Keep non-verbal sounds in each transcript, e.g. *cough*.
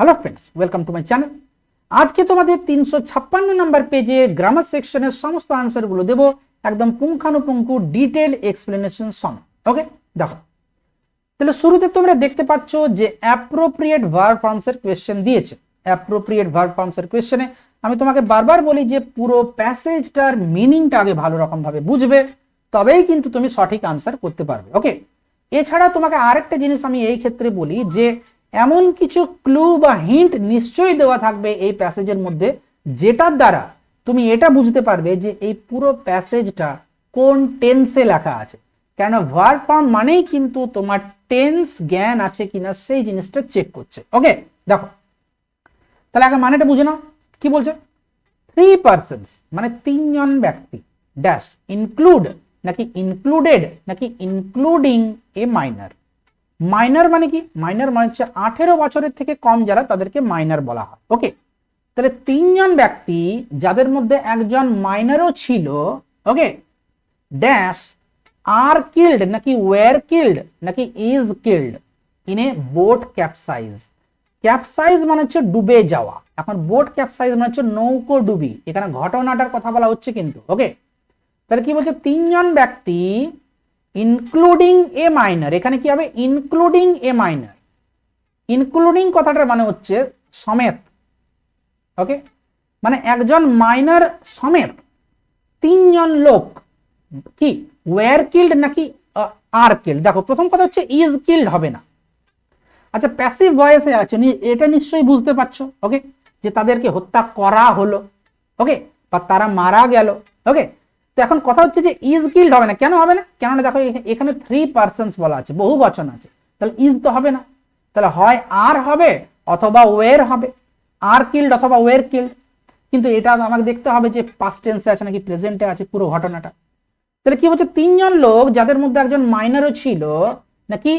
Hello friends welcome to my channel আজকে তোমাদের তিনশো ছাপ্পান্ন নাম্বার পেজে গ্রামার সেকশনের সমস্ত আনসারগুলো দেবো একদম পুঙ্খানুপুঙ্খু ডিটেল এক্সপ্লেনেশন সম ওকে দেখো। তাহলে শুরুতে তোমরা দেখতে পাচ্ছ যে অ্যাপ্রোপ্রিয়েট ভার ফর্মসের কোয়েশ্চেন দিয়েছে। অ্যাপ্রোপ্রিয়েট ভার ফর্মসের কোয়েশ্চেনে আমি তোমাকে বারবার বলি যে পুরো প্যাসেজটার মিনিংটা আগে ভালো রকম ভাবে বুঝবে, তবেই কিন্তু তুমি সঠিক আনসার করতে পারবে ওকে এছাড়া তোমাকে আরেকটা জিনিস আমি এই ক্ষেত্রে বলি যে এমন কিছু ক্লু বা হিন্ট নিশ্চয়ই দেওয়া থাকবে এই প্যাসেজের মধ্যে, যেটার দ্বারা তুমি এটা বুঝতে পারবে যে এই পুরো প্যাসেজটা কোন টেন্সে লেখা আছে। কেন ভার ফর্ম মানেই কিন্তু তোমার টেন্স জ্ঞান আছে কিনা সেই জিনিসটা চেক করছে। ওকে, দেখো। তাহলে আগে মানেটা বুঝে নাও। কি বলছে? থ্রি পার্সনস মানে তিনজন ব্যক্তি ড্যাশ ইনক্লুড নাকি ইনক্লুডেড নাকি ইনক্লুডিং এ মাইনার মাইনার মানে কি? মাইনার মানে হচ্ছে আঠেরো বছরের থেকে কম যারা তাদেরকে মাইনার বলা হয়। ওকে তাহলে তিনজন ব্যক্তি যাদের মধ্যে একজন মাইনারও ছিল ওকে ড্যাশ আর কিল্ড নাকি ওয়ার কিল্ড নাকি is killed in a boat capsize capsize মানে হচ্ছে ডুবে যাওয়া। এখন বোট ক্যাপসাইজ মানে হচ্ছে নৌকো ডুবি। এখানে ঘটনাটার কথা বলা হচ্ছে কিন্তু ওকে তাহলে কি বলছে? তিনজন ব্যক্তি ইনক্লুডিং এ মাইনার এখানে কি হবে? ইনক্লুডিং এ মাইনার ইনক্লুডিং কথাটার মানে হচ্ছে সমেত ওকে মানে একজন মাইনার সমেত, তিনজন লোক, কি? ওয়ার কিল্ড নাকি আর কিল্ড দেখো, প্রথম কথা হচ্ছে ইজ কিল্ড হবে না। আচ্ছা প্যাসিভ ভয়েসে আছে এটা নিশ্চয়ই বুঝতে পারছ ওকে যে তাদেরকে হত্যা করা হলো ওকে বা তারা মারা গেল ওকে এখন কথা হচ্ছে যে ইজ কিল্ড হবে না। কেন হবে না? কেননা দেখো এখানে থ্রি পার্সনস বলা আছে, বহু বচন আছে। তাহলে ইজ তো হবে না। তাহলে হয় আর হবে অথবা ওয়ের হবে। আর কিল্ড অথবা ওয়ের কিল্ড কিন্তু এটা আমাকে দেখতে হবে যে পাস্ট টেন্সে আছে নাকি প্রেজেন্টে আছে পুরো ঘটনাটা। তাহলে কি বলছে? তিনজন লোক যাদের মধ্যে একজন মাইনারও ছিল, নাকি?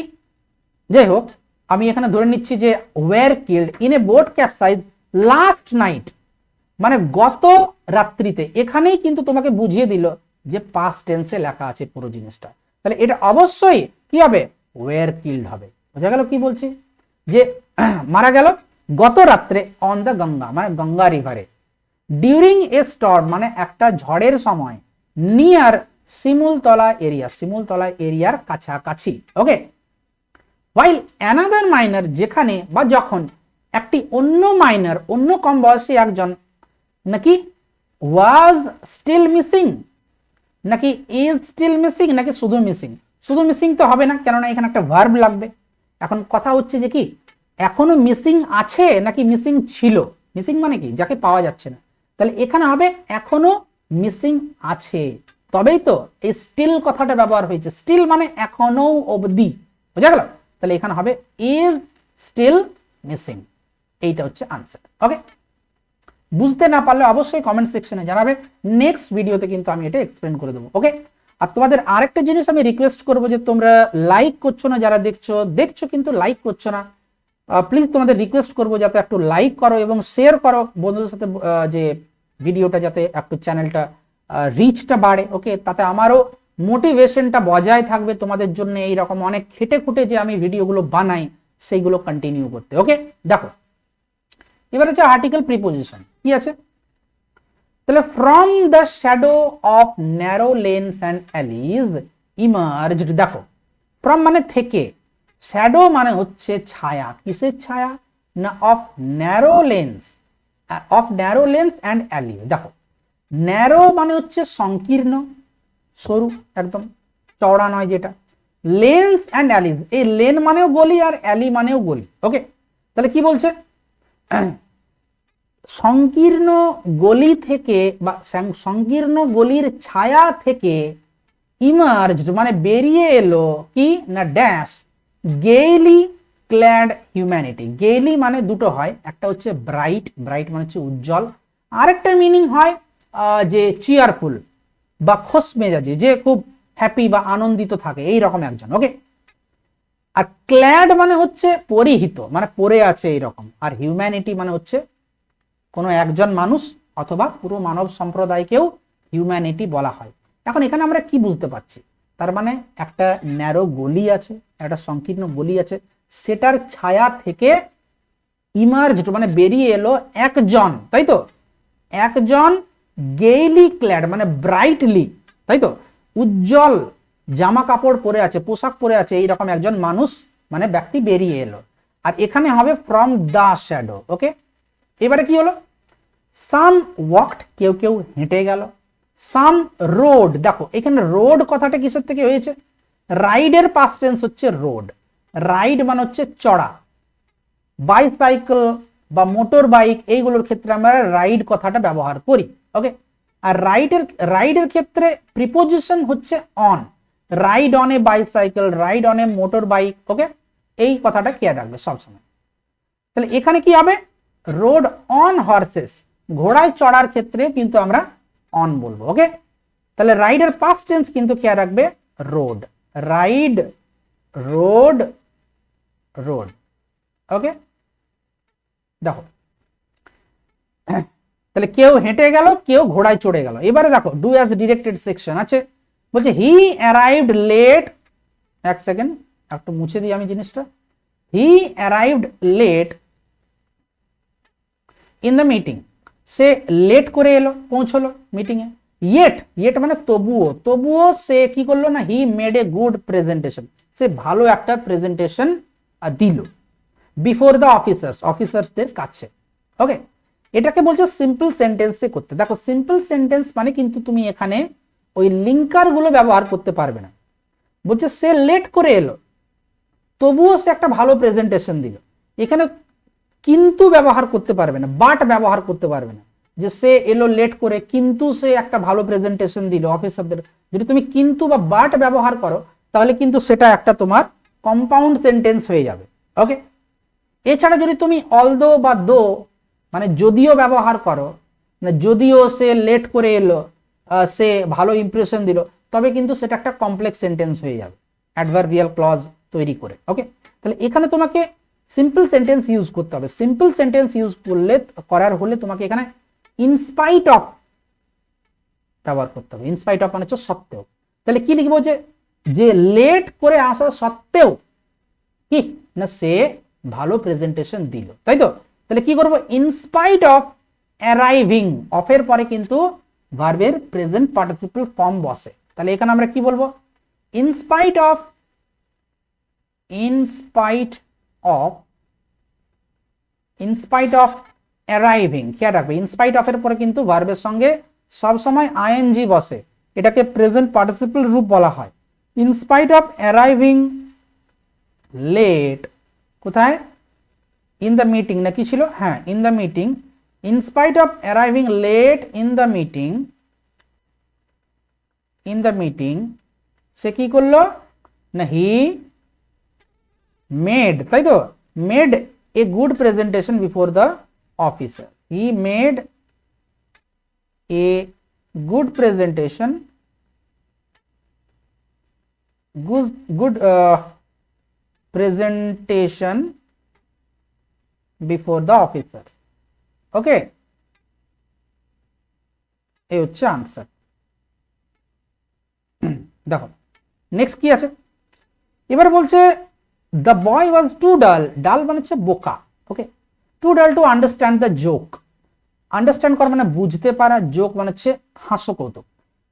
যাই হোক, আমি এখানে ধরে নিচ্ছি যে were killed in a boat capsize last night মানে গত রাত্রিতে এখানেই কিন্তু তোমাকে বুঝিয়ে দিল যে পাস টেন্সে লেখা আছে পুরো জিনিসটা। তাহলে এটা অবশ্যই কি হবে? ওয়ার কিল্ড হবে। বোঝা গেল কি বলছি? যে *clears throat* মারা গেল গত রাত্রে অন দ্য গঙ্গা মানে গঙ্গা রিভারে ডিউরিং এ স্টর্ম মানে একটা ঝড়ের সময় নিয়ার শিমুলতলা এরিয়া শিমুলতলা এরিয়ার কাছাকাছি। ওকে ওয়াইল অ্যানাদার মাইনার যেখানে বা যখন একটি অন্য মাইনার অন্য কম বয়সী একজন নাকি ওয়াজ স্টিল মিসিং নাকি ইজ স্টিল মিসিং নাকি শুধু মিসিং শুধু মিসিং তো হবে না, কেননা এখানে একটা ভার্ব লাগবে। এখন কথা হচ্ছে যে কি, এখনও মিসিং আছে নাকি মিসিং ছিল? মিসিং মানে কি? যাকে পাওয়া যাচ্ছে না। তাহলে এখানে হবে এখনও মিসিং আছে। তবেই তো এই স্টিল কথাটা ব্যবহার হয়েছে। স্টিল মানে এখনও অবধি। বোঝা গেল? তাহলে এখানে হবে ইজ স্টিল মিসিং এইটা হচ্ছে আনসার ওকে বুঝতে না পারলে অবশ্যই কমেন্ট সেকশনে জানাবে। নেক্সট ভিডিওতে কিন্তু আমি এটা এক্সপ্লেন করে দেবো ওকে আর তোমাদের আরেকটা জিনিস আমি রিকোয়েস্ট করব যে তোমরা লাইক করছ না যারা দেখছ দেখছ কিন্তু লাইক করছ না। প্লিজ তোমাদের রিকোয়েস্ট করব যাতে একটু লাইক করো এবং শেয়ার করো বন্ধুদের সাথে যে ভিডিওটা যাতে একটু চ্যানেলটা রিচটা বাড়ে ওকে তাতে আমারও মোটিভেশনটা বজায় থাকবে তোমাদের জন্য এই রকম অনেক খেটে খুঁটে যে আমি ভিডিওগুলো বানাই, সেইগুলো কন্টিনিউ করতে ওকে দেখো, এবার হচ্ছে আর্টিকেল প্রিপোজিশন কি আছে? তাহলে from the shadow of narrow lanes and alleys emerged দেখো ফ্রম মানে থেকে শ্যাডো মানে হচ্ছে ছায়া। কিসের ছায়া? না of narrow lanes of narrow lanes and alley দেখো ন্যারো মানে হচ্ছে সংকীর্ণ, সরু, একদম চওড়া নয় যেটা। লেন্স অ্যান্ড অ্যালিজ এই লেন মানেও গলি আর অ্যালি মানেও গলি ওকে তাহলে কি বলছে? সংকীর্ণ গলি থেকে বা সংকীর্ণ গলির ছায়া থেকে ইমার্জড মানে বেরিয়ে এলো কি না dash gaily clad humanity gaily মানে দুটো হয়, একটা হচ্ছে ব্রাইট ব্রাইট মানে হচ্ছে উজ্জ্বল। আরেকটা মিনিং হয় যে চিয়ারফুল বা খোস মেজাজি, যে খুব হ্যাপি বা আনন্দিত থাকে, এই রকম একজন ওকে আর ক্ল্যাড মানে হচ্ছে পরিহিত মানে পরে আছে এই রকম। আর হিউম্যানিটি মানে হচ্ছে কোনো একজন মানুষ অথবা পুরো মানব সম্প্রদায়কেও হিউম্যানিটি বলা হয়। এখন এখানে আমরা কি বুঝতে পারছি? তার মানে একটা ন্যারো গলি আছে, একটা সংকীর্ণ গলি আছে, সেটার ছায়া থেকে ইমার্জড মানে বেরিয়ে এলো একজন, তাই তো? একজন গেইলি ক্ল্যাড মানে ব্রাইটলি তাই তো? উজ্জ্বল জামা কাপড় পরে আছে, পোশাক পরে আছে, এইরকম একজন মানুষ মানে ব্যক্তি বেরিয়ে এলো। আর এখানে হবে ফ্রম দ্য শ্যাডো ওকে এবারে কি হলো? সাম ওয়াকড কেউ কেউ হেঁটে গেল। সাম রোড দেখো, এখানে রোড কথাটা কিসের থেকে হয়েছে? রাইডের পাস্ট টেন্স হচ্ছে রোড রাইড মানে হচ্ছে চড়া। বাইসাইকেল বা মোটর বাইক এইগুলোর ক্ষেত্রে আমরা রাইড কথাটা ব্যবহার করি ওকে আর রাইডের রাইডের ক্ষেত্রে প্রিপোজিশন হচ্ছে on ride on a bicycle ride on a motor bike okay এই কথাটা কেয়ার রাখবে সবসময়। তাহলে এখানে কি হবে? রোড অন হর্সেস ঘোড়ায় চড়ার ক্ষেত্রে কিন্তু আমরা অন বলব ওকে তাহলে রাইডের পাস্ট টেন্স কিন্তু খেয়াল রাখবে rode ride rode rode okay দেখো, তাহলে কেউ হেঁটে গেল, কেউ ঘোড়ায় চড়ে গেল। এবারে দেখো ডু অ্যাজ ডিরেক্টেড সেকশন আছে। বলছে হি অ্যারাইভড লেট এক সেকেন্ড একটু মুছে দিই আমি জিনিসটা। He arrived late in the meeting say late করে এলো, পৌঁছলো মিটিংয়ে ইয়েট ইয়েট মানে তবুও তবুও সে কি করল না he made a good presentation সে ভালো একটা প্রেজেন্টেশন দিল বিফোর দ্য অফিসার্স অফিসার্সদের কাছে। ওকে এটাকে বলছে সিম্পল সেন্টেন্সে করতে। দেখো সিম্পল সেন্টেন্স মানে কিন্তু তুমি এখানে ওই লিঙ্কারগুলো ব্যবহার করতে পারবে না। বলছে সে লেট করে এলো, তবুও সে একটা ভালো প্রেজেন্টেশন দিল। এখানে কিন্তু ব্যবহার করতে পারবে না বাট ব্যবহার করতে পারবে না। যে সে এলো লেট করে, কিন্তু সে একটা ভালো প্রেজেন্টেশন দিল অফিসারদের যদি তুমি কিন্তু বা বাট ব্যবহার করো, তাহলে কিন্তু সেটা একটা তোমার কম্পাউন্ড সেন্টেন্স হয়ে যাবে ওকে এছাড়া যদি তুমি অলদো বা দো মানে যদিও ব্যবহার করো মানে যদিও সে লেট করে এলো সে ভালো ইমপ্রেশন দিল, তবে কিন্তু সেটা একটা কমপ্লেক্স সেন্টেন্স হয়ে যাবে অ্যাডভার্বিয়াল ক্লজ তৈরি করে ওকে তাহলে এখানে তোমাকে সিম্পল সেন্টেন্স ইউজ করতে হবে। সিম্পল সেন্টেন্স ইউজ করলে, করার হলে তোমাকে এখানে ইনস্পাইট অফ ব্যবহার করতে হবে। ইনস্পাইট অফ মানে হচ্ছে সত্ত্বেও। তাহলে কি লিখব যে যে লেট করে আসা সত্ত্বেও, কি? না সে ভালো প্রেজেন্টেশন দিল। তাই তো? তাহলে কি করব? ইনস্পাইট অফ অ্যারাইভিং অফের পরে কিন্তু ভার্বের প্রেজেন্ট পার্টিসিপল ফর্ম বসে। তাহলে এখানে আমরা কি বলব? In spite of in spite of in spite of arriving খেয়াল রাখবে ইনস্পাইট অফ এর পরে কিন্তু ভার্বের সঙ্গে সবসময় আইএনজি বসে, এটাকে প্রেজেন্ট পার্টিসিপল রূপ বলা হয়। In spite of arriving late কোথায়? ইন দ্য মিটিং না কি ছিল? হ্যাঁ in the meeting in spite of arriving late in the meeting in the meeting সে কি করল? না হি মেড তাই তো? Made a good presentation before the officer he made a good presentation good good uh, presentation before the officers. Okay? এই হচ্ছে answer *clears throat* দেখো next কি আছে? এবার বলছে দ্য বয় ওয়াজ টু ডাল ডাল মানে হচ্ছে বোকা okay to dull to understand the joke understand করা মানে বুঝতে পারা জোক মানে হচ্ছে হাস্য কৌতুক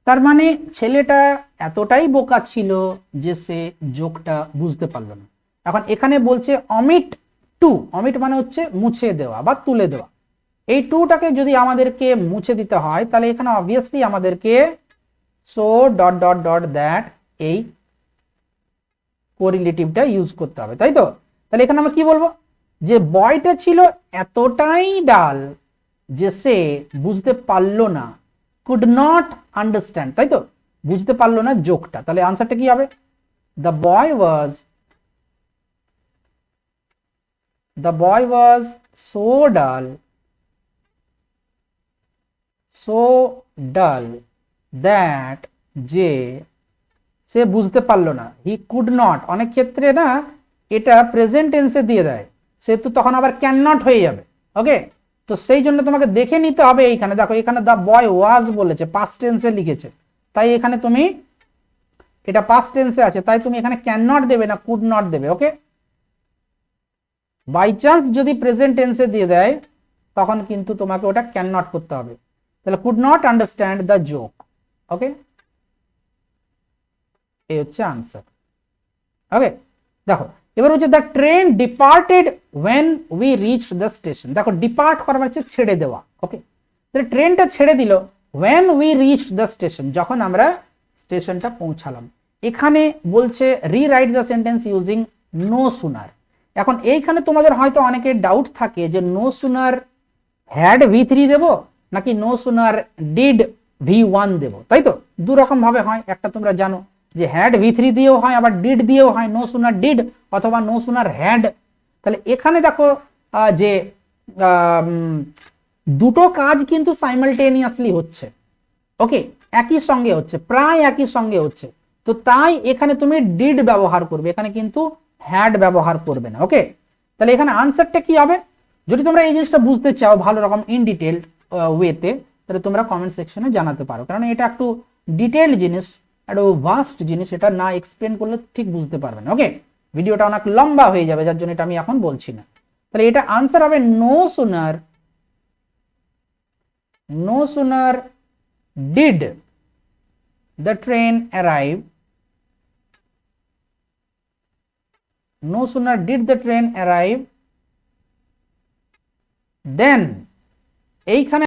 তার মানে ছেলেটা এতটাই বোকা ছিল যে সে জোকটা বুঝতে পারল না। এখন এখানে বলছে অমিট টু অমিট মানে হচ্ছে মুছে দেওয়া বা তুলে দেওয়া। এই টুটাকে যদি আমাদেরকে মুছে দিতে হয়, তাহলে এখানে অবভিয়াসলি আমাদেরকে so dot dot dot that এই কোরিলেটিভটা ইউজ করতে হবে, তাই তো? তাহলে এখানে আমরা কি বলব? যে বয়টা ছিল এতটাই ডাল যে সে বুঝতে পারল না কুড নট আন্ডারস্ট্যান্ড তাই তো? বুঝতে পারল না জোকটা। তাহলে আনসারটা কি হবে? The boy was the boy was so dull so dull that যে সে বুঝতে পারল না। হি কুড নট অনেক ক্ষেত্রে না, এটা প্রেজেন্ট টেন্সে দিয়ে দেয়। সে তো তখন আবার ক্যান নট হয়ে যাবে। ওকে তো সেই জন্য তোমাকে দেখে নিতে হবে এইখানে। দেখো, এখানে দ্য বয় ওয়াজ বলেছে পাস্ট টেন্সে লিখেছে। তাই এখানে তুমি, এটা পাস্ট টেন্সে আছে। তাই তুমি এখানে ক্যান নট দেবে না কুড নট দেবে। ওকে বাই চান্স যদি প্রেজেন্ট টেন্সে দিয়ে দেয়, তখন কিন্তু তোমাকে ওটা ক্যান নট করতে হবে। তাহলে could not understand the joke okay এই হচ্ছে আনসার ওকে দেখো, এবার হচ্ছে the train departed when we reach the station দেখো ডিপার্ট করা মানে হচ্ছে ছেড়ে দেওয়া ওকে ট্রেনটা ছেড়ে দিল when we reach the station যখন আমরা স্টেশনটা পৌঁছালাম। এখানে বলছে rewrite the sentence using no sooner এখন এইখানে তোমাদের হয়তো অনেকের ডাউট থাকে যে no sooner had V three দেবো, নাকি no sooner did V one দেবো? তাই তো? দু রকম ভাবে হয়, একটা তোমরা জানো। যে হ্যাড ভি থ্রি দিয়েও হয়, আবার ডিড দিয়েও হয় নো সুনার ডিড অথবা নো সুনার হ্যাড তাহলে এখানে দেখো যে দুটো কাজ কিন্তু সাইমালটেনিয়াসলি হচ্ছে। ওকে একই সঙ্গে হচ্ছে, প্রায় একই সঙ্গে হচ্ছে। তো তাই এখানে তুমি ডিড ব্যবহার করবে, এখানে কিন্তু হ্যাড ব্যবহার করবে না। ওকে তাহলে এখানে আনসারটা কি হবে? যদি তোমরা এই জিনিসটা বুঝতে চাও ভালো রকম ইন ডিটেল ওয়েতে তাহলে তোমরা কমেন্ট সেকশনে জানাতে পারো। কারণ এটা একটু ডিটেলড জিনিস। একটা ভাস্ট জিনিস এটা না এক্সপ্লেন করলে ঠিক বুঝতে পারবে না। ওকে ভিডিওটা অনেক লম্বা হয়ে যাবে, যার জন্য এটা আমি এখন বলছি না। তাহলে এটা আনসার হবে no sooner no sooner did the train arrive, no sooner did the train arrive, then এইখানে